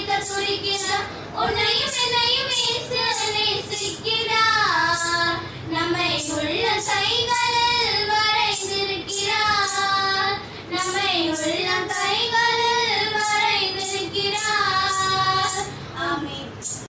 இருக்கிறார் உன்னையும் என்னையும் ஏசு